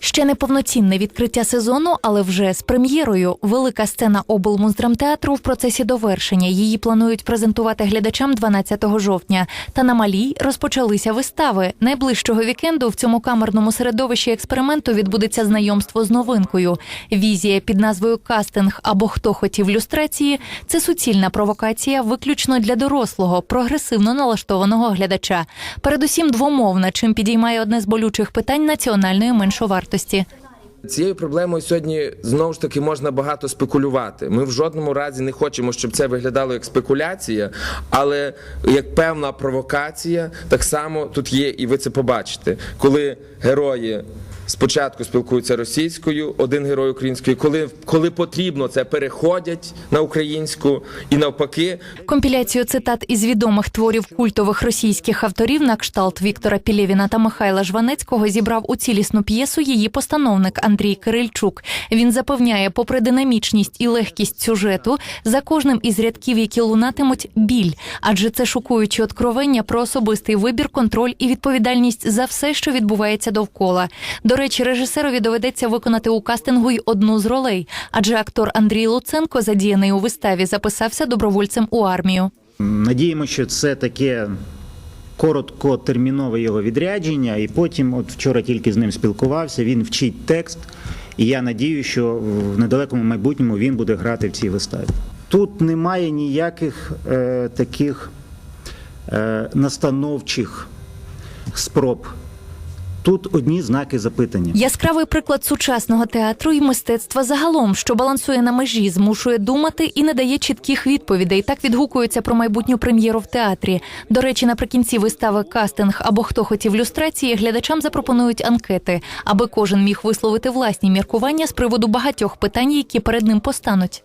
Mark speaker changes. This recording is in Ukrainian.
Speaker 1: Ще не повноцінне відкриття сезону, але вже з прем'єрою. Велика сцена облмуздрамтеатру в процесі довершення. Її планують презентувати глядачам 12 жовтня. Та на малій розпочалися вистави. Найближчого вікенду в цьому камерному середовищі експерименту відбудеться знайомство з новинкою. Візія під назвою Кастинг або Хто хотів люстрації це суцільна провокація, виключно для дорослого, прогресивно налаштованого глядача. Передусім двомовна, чим підіймає одне з болючих питань національної меншовартості.
Speaker 2: Цією проблемою сьогодні знову ж таки можна багато спекулювати. Ми в жодному разі не хочемо, щоб це виглядало як спекуляція, але як певна провокація, так само тут є, і ви це побачите, коли герої. Спочатку спілкуються російською, один герой українською. Коли, коли потрібно, це переходять на українську і навпаки.
Speaker 1: Компіляцію цитат із відомих творів культових російських авторів на кшталт Віктора Пілєвіна та Михайла Жванецького зібрав у цілісну п'єсу її постановник Андрій Кирильчук. Він запевняє, попри динамічність і легкість сюжету, за кожним із рядків, які лунатимуть, біль, адже це шокуючі откровення про особистий вибір, контроль і відповідальність за все, що відбувається довкола. До речі, режисерові доведеться виконати у кастингу й одну з ролей, адже актор Андрій Луценко, задіяний у виставі, записався добровольцем у армію.
Speaker 3: Надіємося, що це таке короткотермінове його відрядження, і потім, от вчора тільки з ним спілкувався, він вчить текст, і я надію, що в недалекому майбутньому він буде грати в цій виставі. Тут немає ніяких е, таких е, настановчих спроб. Тут одні знаки запитання.
Speaker 1: Яскравий приклад сучасного театру і мистецтва загалом, що балансує на межі, змушує думати і не дає чітких відповідей. Так відгукуються про майбутню прем'єру в театрі. До речі, наприкінці вистави кастинг або хто хотів люстрації глядачам запропонують анкети, аби кожен міг висловити власні міркування з приводу багатьох питань, які перед ним постануть.